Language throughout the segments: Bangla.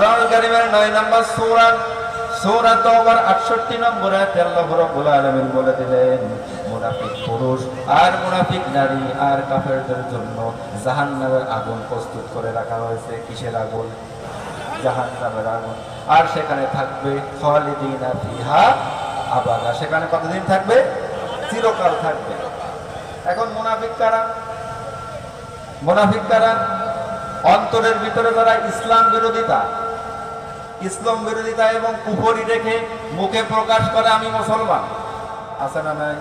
কোরআন কারিমের নয় নম্বর সূরা সূরা তওবার 68 নম্বর আয়াতে আল্লাহ রাব্বুল আলামিন বলে দিলেন, মুনাফিক পুরুষ আর মুনাফিক নারী আর কাফেরদের জন্য জাহান্নামের আগুন প্রস্তুত করে রাখা হয়েছে। কিসের আগুন? জাহান্নামের আগুন। আর সেখানে থাকবে খালিদিনা ফিহা আবাদা। সেখানে কতদিন থাকবে? চিরকাল থাকবে। এখন মুনাফিক কারা? মুনাফিক কারা? অন্তরের ভিতরে যারা ইসলাম বিরোধিতা ইসলাম বিরোধিতা এবং কুফরি রেখে মুখে প্রকাশ করে আমি মুসলমান। আছে না নাই?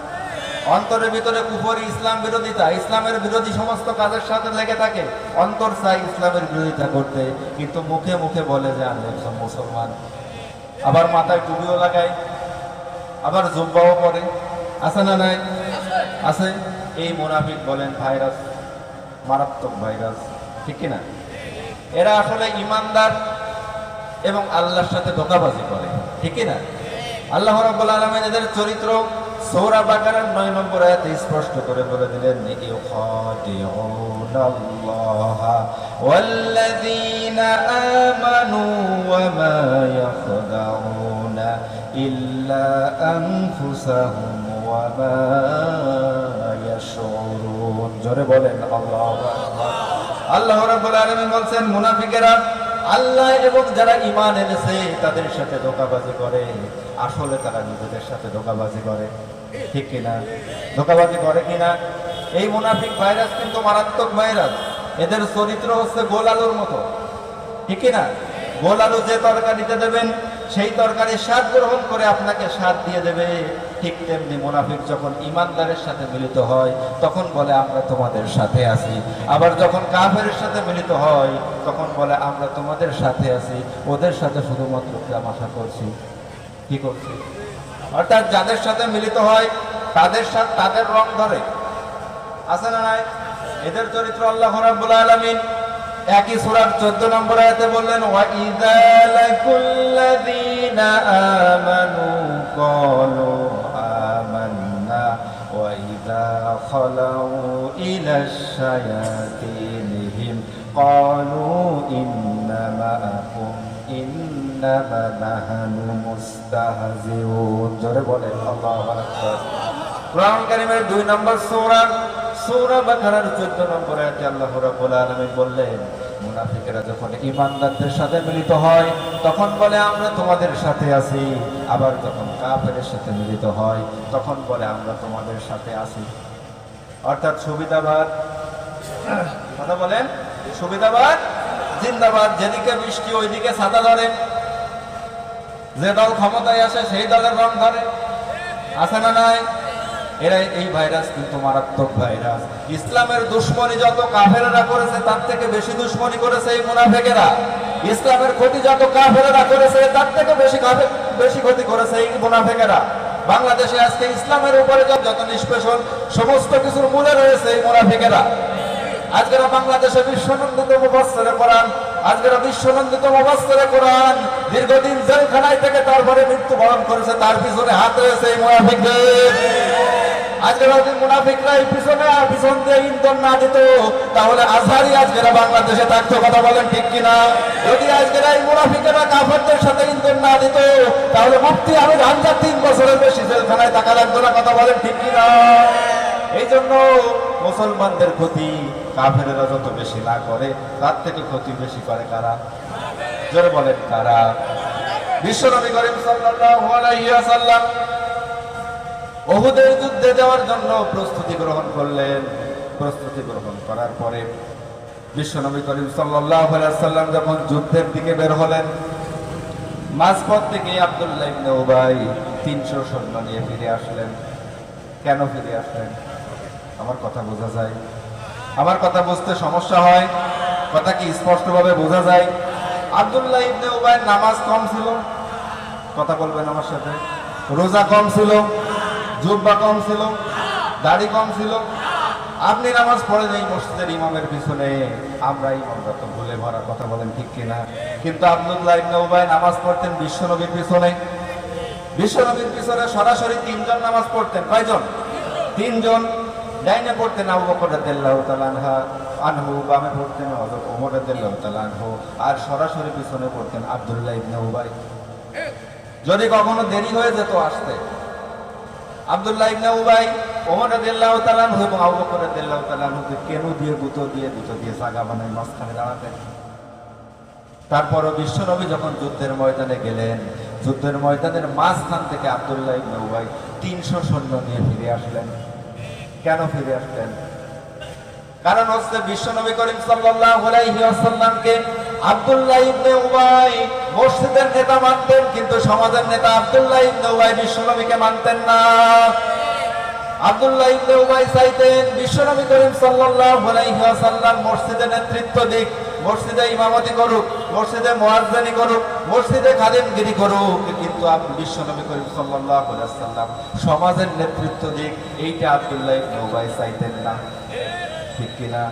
অন্তরের ভিতরে কুফরি, ইসলাম বিরোধিতা, ইসলামের বিরোধী সমস্ত কাজের সাথে লেগে থাকে। অন্তর চাই ইসলামের বিরোধিতা করতে, কিন্তু মুখে মুখে বলে যে আমি একজন মুসলমান। আবার মাথায় টুপিও লাগায়, আবার জুব্বাও পরে। আছে না নাই? আছে? এই মুনাফিক বলেন ভাইরাস, মারাত্মক ভাইরাস, ঠিক কিনা? এরা আসলে ইমানদার এবং আল্লাহর সাথে ধোকাবাজি করে। ঠিক না আল্লাহ রাব্বুল আলামিন এদের চরিত্র সূরা বাকারার 9 নম্বর আয়াতে স্পষ্ট করে বলে দিলেন, ইউখাদিউনাল্লাহা ওয়াল্লাযীনা আমানু ওয়া মা ইয়াখদাউনা ইল্লা আনফুসাহুম ওয়া মা ইয়াশউরুন। বলেন, আল্লাহু মুনাফিকেরা আল্লাহ এবং যারা ইমান এনেছে, তাদের সাথে ধোকাবাজি করে। আসলে তারা নিজেদের সাথে ধোকাবাজি করে। ঠিক কিনা? ধোকাবাজি করে কিনা? এই মুনাফিক ভাইরাস কিন্তু মারাত্মক ভাইরাস। এদের চরিত্র হচ্ছে গোল আলুর মতো। ঠিক কিনা? গোল আলু যে তরকারিতে দেবেন সেই তরকারি স্বাদ গ্রহণ করে আপনাকে স্বাদ দিয়ে দেবে। ঠিক তেমনি মুনাফিক যখন ইমানদারের সাথে মিলিত হয়, তখন বলে, আমরা তোমাদের সাথে আছি। আবার যখন কাফেরের সাথে মিলিত হয়, তখন বলে, আমরা তোমাদের সাথে আছি। ওদের সাথে শুধুমাত্র আশা করছি। কি করছি? অর্থাৎ যাদের সাথে মিলিত হয়, তাদের সাথে তাদের রং ধরে। আছে না নাই? এদের চরিত্র আল্লাহ রাব্বুল আলামিন। একই সূরার 14 নম্বর আয়াতে বললেন আমানু নাহনু জোরে বলেন দুই নম্বর সূরা সূরা বাকারার 14 নম্বর আয়াতে আল্লাহ রাব্বুল বললেন, মুনাফিকেরা যখন ঈমানদারদের সাথে মিলিত হয়, তখন বলে, আমরা তোমাদের সাথে আছি। আবার যখন কাফেরের সাথে মিলিত হয়, তখন বলে, আমরা তোমাদের সাথে আছি। অর্থাৎ সুবিধাবাদ, কথা বলেন, সুবিধাবাদ, জিন্দাবাদ, যেদিকে বৃষ্টি ওইদিকে ছাতা ধরে। যে দল ক্ষমতায় আসে, সেই দলের রং ধরে। আছে না নাই? এরা এই ভাইরাস, কিন্তু মারাত্মক ভাইরাস। ইসলামের দুশ্মনী যত কাফেরেরা করেছে, তার থেকে বেশি দুশ্মনী করেছে এই মুনাফেকেরা। ইসলামের ক্ষতি যত কাফেরেরা করেছে, তার থেকে বেশি বেশি ক্ষতি করেছে এই মুনাফেকেরা। বাংলাদেশে আজকে ইসলামের উপরে যত নিষ্পেষণ, সমস্ত কিছুর মূলে রয়েছে এই মুনাফিকেরা। আজকেরা বাংলাদেশে বিশ্বনন্দিত মুবাস্তরে কোরআন, আজকেরা বিশ্বনন্দিত মুবাস্তরে কোরআন দীর্ঘদিন জেলখানায় থেকে তারপরে মৃত্যুবরণ করেছে, তার পিছনে হাত রয়েছে এই মুনাফিকদের। আজকের যদি মুনাফিকরা এই পিছনে আর পিছন দিয়ে ইন্ধন না দিত। তাহলে আজহারি আজকেরা বাংলাদেশে থাকতো, কথা বলেন ঠিক কিনা? যদি আজকের এই মুনাফিকেরা কাফেরদের সাথে ইন্ধন না দিত, তাহলে মুক্তি আমি হাজার তিন বছরের বেশি জেলখানায় থাকা লাগতো না, কথা বলেন ঠিক কিনা? এই জন্য মুসলমানদের ক্ষতি কাফেরেরা যত বেশি না করে, তার থেকে ক্ষতি বেশি করে কারা? জোরে বলেন কারা? বিশ্বনবী করিম সাল্লাল্লাহু আলাইহি ওয়াসাল্লাম ওহুদের যুদ্ধে যাওয়ার জন্য প্রস্তুতি গ্রহণ করলেন। প্রস্তুতি গ্রহণ করার পরে বিশ্বনবী করিম আলাইহি যখন যুদ্ধের দিকে বের হলেন, মাঝপথ থেকে আব্দুল্লাহ ইবনে উবাই 300 সৈন্য নিয়ে ফিরে আসলেন। কেন ফিরে আসলেন? আমার কথা বোঝা যায়। আমার কথা বুঝতে সমস্যা হয়। কথা কি স্পষ্টভাবে বোঝা যায়? আব্দুল্লাহ ইবনে উবাইয়ের নামাজ কম ছিল। কথা বলবেন আমার সাথে? রোজা কম ছিল। জুব্বা কম ছিল, দাড়ি কম ছিল। আপনি নামাজ পড়েন এই মসজিদের ইমামের পিছনে, আমরা ইমামরা তো ভুলে ভরা কথা বলেন ঠিক কিনা? কিন্তু আব্দুল্লাহ ইবনে উবাই নামাজ পড়তেন বিশ্বনবীর পিছনে। বিশ্বনবীর পিছনে সরাসরি তিনজন নামাজ পড়তেন। কয়জন? তিনজন। ডাইনে পড়তেন আবু বকর রাদিয়াল্লাহু তাআলা আনহা, আনহু, বামে পড়তেন হযরত ওমর রাদিয়াল্লাহু তাআলা আনহু, আর সরাসরি পিছনে পড়তেন আব্দুল্লাহ ইবনে উবাই। যদি কখনো দেরি হয়ে যেত আসতে আব্দুল্লাহ উবাই ওমর রাদিয়াল্লাহু তাআলা আনহু এবং আবু বকর রাদিয়াল্লাহু তাআলা কেনু দিয়ে গুঁতো দিয়ে দিয়ে সাগা দাঁড়াতেন তারপরও বিশ্বনবী যখন যুদ্ধের ময়দানে গেলেন, যুদ্ধের ময়দানের মাঝখান থেকে আব্দুল্লাহ ইবনে উবাই তিনশো সৈন্য নিয়ে ফিরে আসলেন। কেন ফিরে আসলেন? কারণ হচ্ছে বিশ্বনবী করিম সাল্লাল্লাহু আলাইহি ওয়াসাল্লামকে ইবনে উবাই মসজিদের নেতা মানতেন, কিন্তু সমাজের নেতা ইবনে উবাই বিশ্বনবীকে মানতেন না। ইবনে উবাই চাইতেন বিশ্বনবী করিম সাল্লাল্লাহু আলাইহি ওয়াসাল্লাম মসজিদে নেতৃত্ব দিক, মসজিদে ইমামতি করুক, মসজিদে মুয়াজ্জিনি করুক, মসজিদে খাদেমগিরি করুক। কিন্তু আপ- বিশ্বনবী করিম সাল্লাল্লাহু আলাইহি ওয়াসাল্লাম সমাজের নেতৃত্ব দিক, এইটা আব্দুল্লাহ ইবনে উবাই চাইতেন না। ঠিক কিনা।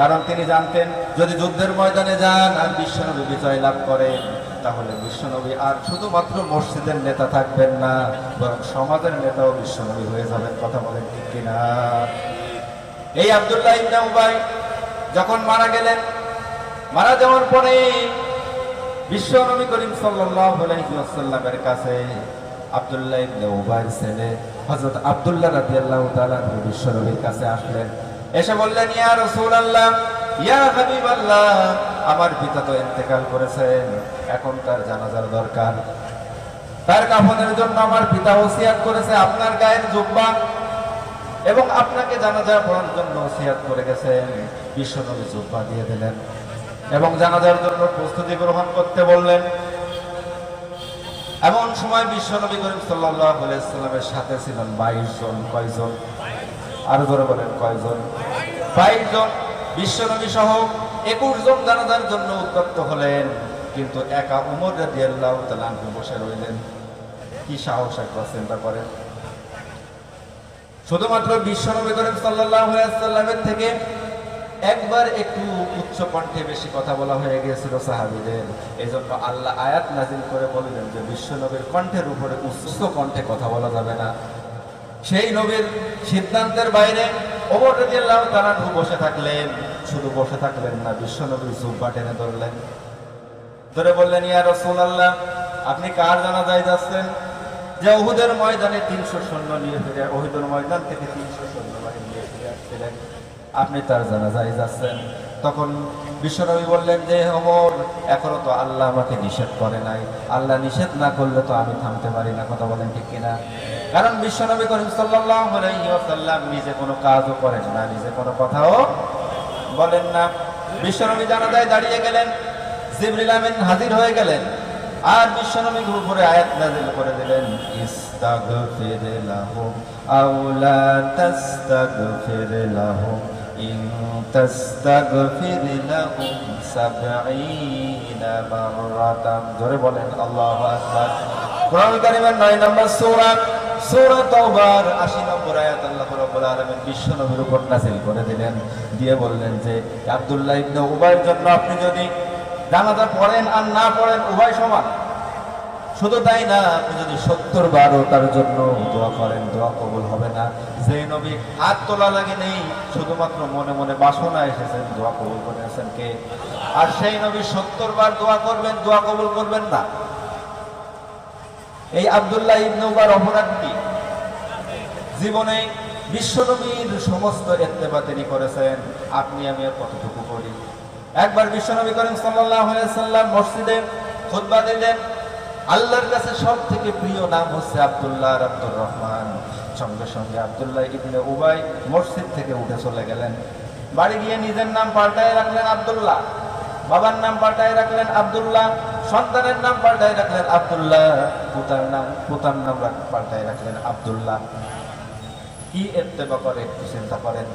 কারণ তিনি জানতেন, যদি যুদ্ধের ময়দানে যান আর বিশ্বনবী বিজয় লাভ করেন, তাহলে বিশ্বনবী আর শুধুমাত্র মসজিদের নেতা থাকবেন না, বরং সমাজের নেতাও বিশ্বনবী হয়ে যাবেন, কথা বলেন ঠিক কিনা। এই আব্দুল্লাহ ইবনে উবাই যখন মারা গেলেন, মারা যাওয়ার পরে বিশ্বনবী করিম ওয়াসাল্লামের কাছে আব্দুল্লাহ ইবনে উবাইর ছেলে হযরত আব্দুল্লাহ রাদিয়াল্লাহু তাআলা বিশ্বনবীর কাছে আসলেন। এসে বললেন, ইয়া রাসূলুল্লাহ, ইয়া হাবিবাল্লাহ, আমার পিতা তো ইন্তেকাল করেছেন, এখন তার জানাজার দরকার। তার কাফনের জন্য আমার পিতা ওসিয়াত করেছে, আপনার গায়ের জুব্বা এবং আপনাকে জানাজা পড়ার জন্য ওসিয়াত করে গেছেন। বিশ্বনবী জুব্বা দিয়ে দিলেন এবং জানাজার জন্য প্রস্তুতি গ্রহণ করতে বললেন। এমন সময় বিশ্বনবী করিম সাল্লাল্লাহু আলাইহি সাল্লামের সাথে ছিলেন 22 জন, কয়জন? আরও ধরে বলেন কয়জন? 22 জন বিশ্বনবী সহ 21 জন জানাজার জন্য উত্তপ্ত হলেন, কিন্তু একা উমর রাদিয়াল্লাহু তাআলা আনহু বসে রইলেন। কি সাহস একবার চিন্তা করেন। শুধুমাত্র বিশ্বনবী আলাইহি সাল্লামের থেকে একবার একটু উচ্চ কণ্ঠে বেশি কথা বলা হয়ে গিয়েছিল সাহাবীদের। জন্য আল্লাহ আয়াত নাজিল করে বললেন যে, বিশ্বনবীর কণ্ঠের উপরে উচ্চ কণ্ঠে কথা বলা যাবে না। সেই নবীর সিদ্ধান্তের বাইরে ওমর রাদিয়াল্লাহু তাআলা বসে থাকলেন। শুধু বসে থাকলেন না বিশ্বনবীর জুব্বা টেনে ধরলেন। ধরে বললেন, ইয়া আল্লাহ আপনি কার জানা জানাজায় যাচ্ছেন? যে অহুদের ময়দানে তিনশো সৈন্য নিয়ে ফিরে অহুদের ময়দান থেকে তিনশো সৈন্য বাহিনী নিয়ে ফিরে আসছিলেন। আপনি তার জানা জানাজায় যাচ্ছেন? তখন বিশ্বনবী বললেন যে ওমর এখনও তো আল্লাহ আমাকে নিষেধ করে নাই। আল্লাহ নিষেধ না করলে তো আমি থামতে পারি না। কথা বলেন ঠিক কিনা? কারণ বিশ্বনবী করিম ওয়াসাল্লাম নিজে কোনো কাজও করেন না, নিজে কোনো কথাও বলেন না। বিশ্বনবী জানাজায় দাঁড়িয়ে গেলেন, জিবরিল আমিন হাজির হয়ে গেলেন, আর বিশ্বনবীর উপরে আয়াত নাযিল করে দিলেন, ইস্তাগফির লাহুম আও লা তাস্তাগফির লাহুম। ইন তাস্তাগফির লাহুম সাবঈনা মাররাতান জোরে বলেন, আল্লাহু আকবার। কোরআন কারীমের 9 নম্বর সূরা সূরা তাওবার 80 নম্বর আয়াত আল্লাহ রাব্বুল আলামিন বিশ্বনবীর উপর নাযিল করে দিলেন। দিয়ে বললেন যে, আব্দুল্লাহ ইবনে উবাইর জন্য আপনি যদি জানাজা পড়েন আর না পড়েন, উভয় সমান। শুধু তাই না, আপনি যদি সত্তর বারও তার জন্য দোয়া করেন, দোয়া কবুল হবে না। যে নবী হাত তোলা লাগে নেই শুধুমাত্র মনে মনে বাসনা এসেছেন দোয়া কবুল করেছেন কে? আর সেই নবী সত্তর বার দোয়া করবেন, দোয়া কবুল করবেন না। এই আবদুল্লাহ ইবনে উবার অপরাধ কি? জীবনে বিশ্বনবীর সমস্ত ইত্তেবা তিনি করেছেন। আপনি, আমি কতটুকু করি? একবার বিশ্বনবী সাল্লাল্লাহু আলাইহি সাল্লাম মসজিদে খুতবা দিলেন। আল্লাহর কাছে সব থেকে প্রিয় নাম হচ্ছে আব্দুল্লাহ আব্দুর রহমান। সঙ্গে সঙ্গে আব্দুল্লাহ ইবনে উবাই মসজিদ থেকে উঠে চলে গেলেন। বাড়ি গিয়ে নিজের নাম পাল্টায় রাখলেন আব্দুল্লাহ। বাবার নাম পাল্টায় রাখলেন আব্দুল্লাহ। সন্তানের নাম পাল্টায় রাখলেন আবদুল্লাহ। পুতার নাম পুতার নাম পাল্টায় রাখলেন আব্দুল্লাহ। কি ইত্তেবা করে, একটু চিন্তা করেন।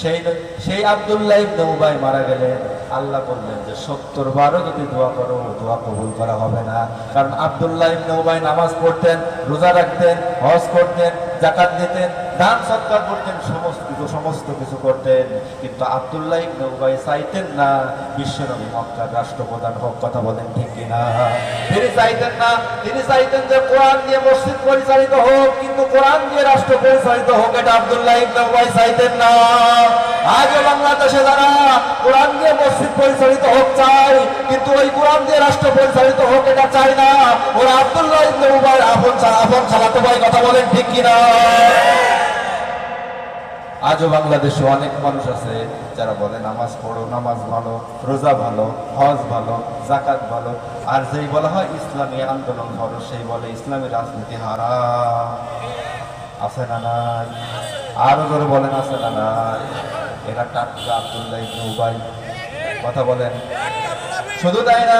সেই সেই আব্দুল্লাহ ইবনে উবাই মারা গেলেন। আল্লাহ বললেন যে সত্তর বারও যদি দোয়া করো, দোয়া কবুল করা হবে না। কারণ আবদুল্লাহ ইবনে উবাই নামাজ পড়তেন, রোজা রাখতেন, হজ করতেন জাকাত দিতেন। দান সৎকার করতেন, সমস্ত কিছু সমস্ত কিছু করতেন। কিন্তু আব্দুল্লাহ ইবনে উবাই চাইতেন না বিশ্বনবী মক্কার রাষ্ট্রপ্রধান হোক, কথা বলেন ঠিক কিনা? তিনি চাইতেন না, তিনি চাইতেন যে কোরআন দিয়ে মসজিদ পরিচালিত হোক, কিন্তু কোরআন দিয়ে রাষ্ট্র পরিচালিত হোক, এটা আব্দুল্লাহ ইবনে উবাই চাইতেন না। আজও বাংলাদেশে যারা কোরআন দিয়ে মসজিদ পরিচালিত হোক চাই কিন্তু ওই কোরআন দিয়ে রাষ্ট্র পরিচালিত হোক, এটা চাই না। ওরা আব্দুল্লাহ ইবনে উবাই, আপন আপন ছাড়াতে ভাই, কথা বলেন ঠিক কিনা? আজও বাংলাদেশে অনেক মানুষ আছে যারা বলে, নামাজ পড়ো, নামাজ ভালো, রোজা ভালো, হজ ভালো জাকাত ভালো। আর যেই বলা হয় ইসলামী আন্দোলন ধরো সেই বলে ইসলামী রাজনীতি হারা আছে না নাই? আরও জোরে বলেন, আছে না নাই? এরা টাটকা আব্দুল্লাহ উবাই। কথা বলেন। শুধু তাই না,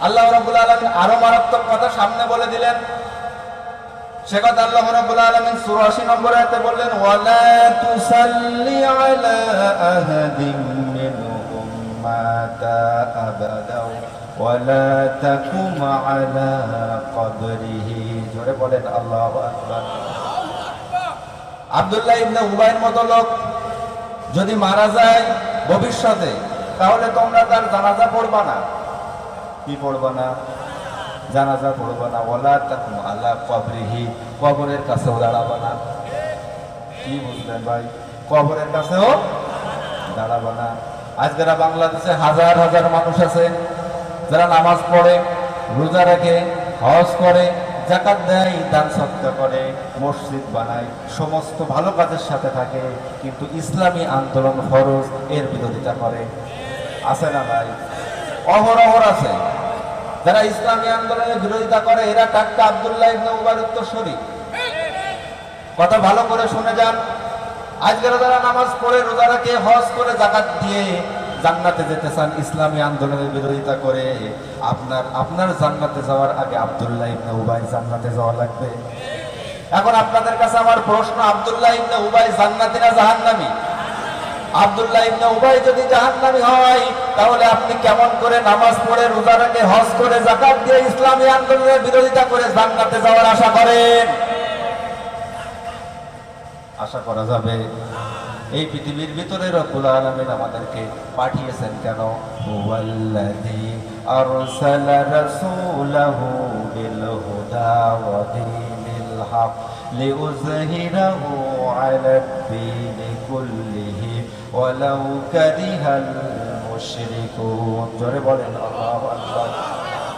আল্লাহ রাব্বুল আলামিন আরও মারাত্মক কথা সামনে বলে দিলেন। সে আল্লাহ রাব্বুল আলামিন সূরা 80 নম্বর আয়াতে বললেন, ওয়ালা তুসাল্লি আলা আহাদিন মিনহুম মাতা আবাদা ওয়ালা তাকুম আলা কবরিহি জোরে বলেন, আল্লাহু আকবার। আব্দুল্লাহ ইবনে উবাইয়ের মতো লোক যদি মারা যায় ভবিষ্যতে, তাহলে তোমরা তার জানাজা পড়বা না। কি পড়বা না? জানাজা পড়বা না ওলা তাকুম আলা কবরিহি, কবরের কাছেও দাঁড়াবা না। কি বুঝলেন ভাই? কবরের কাছেও দাঁড়াবা না। আজকেরা বাংলাদেশে হাজার হাজার মানুষ আছে, যারা নামাজ পড়ে, রোজা রাখে, হজ করে জাকাত দেয়, দান সৎকা করে, মসজিদ বানায়, সমস্ত ভালো কাজের সাথে থাকে, কিন্তু ইসলামী আন্দোলন ফরজ, এর বিরোধিতা করে। আছে না ভাই? অহরহর আছে। যারা ইসলামী আন্দোলনের বিরোধিতা করে, এরা টাক্কা আবদুল্লাহ ইবনে উবার উত্তরসূরি কথা ভালো করে শুনে যান। আজকের যারা নামাজ পড়ে রোজা রাখে হজ করে জাকাত দিয়ে জান্নাতে যেতে চান, ইসলামী আন্দোলনের বিরোধিতা করে আপনার আপনার জান্নাতে যাওয়ার আগে আব্দুল্লাহ ইবনে উবাই জান্নাতে যাওয়া লাগবে। এখন আপনাদের কাছে আমার প্রশ্ন, আব্দুল্লাহ ইবনে উবাই জান্নাতি না জাহান্নামী? আব্দুল্লাহ ইবনে উবাই যদি হয়, তাহলে আপনি কেমন করে নামাজ পড়ে রোজা হজ করে যাকাত দিয়ে ইসলামী আন্দোলনের বিরোধিতা করে জান্নাতে যাওয়ার আশা করেন? আশা করা যাবে। এই পৃথিবীর ভিতরে রব্বুল আমাদেরকে পাঠিয়েছেন কেন? হুয়াল্লাযী আলা কুল্লিহি ওয়ালাউ কারিহাল মুশরিকুন জোরে বলেন, আল্লাহু আকবার।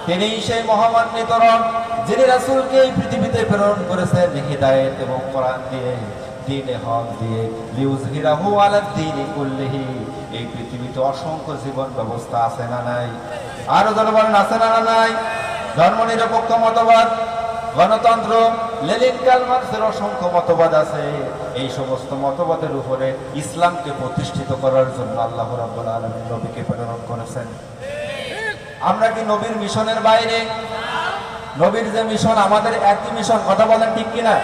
তিনি সেই মহামান্বিত রব যিনি রাসূলকে এই পৃথিবীতে প্রেরণ করেছেন হিদায়াত এবং কোরআন দিয়ে, দিনে হক দিয়ে লিউজহিরাহু আলা দ্বীনি কুল্লিহি। এই পৃথিবীতে অসংখ্য জীবন ব্যবস্থা আছে না নাই? আরও যারা আছে না নাই? ধর্মনিরপেক্ষ মতবাদ, গণতন্ত্র লেলিন কাল মার্ক্সের অসংখ্য মতবাদ আছে। এই সমস্ত মতবাদের উপরে ইসলামকে প্রতিষ্ঠিত করার জন্য আল্লাহ রাব্বুল আলামিন নবীকে প্রেরণ করেছেন। আমরা কি নবীর মিশনের বাইরে? নবীর যে মিশন, আমাদের একই মিশন, কথা বলেন ঠিক কিনা?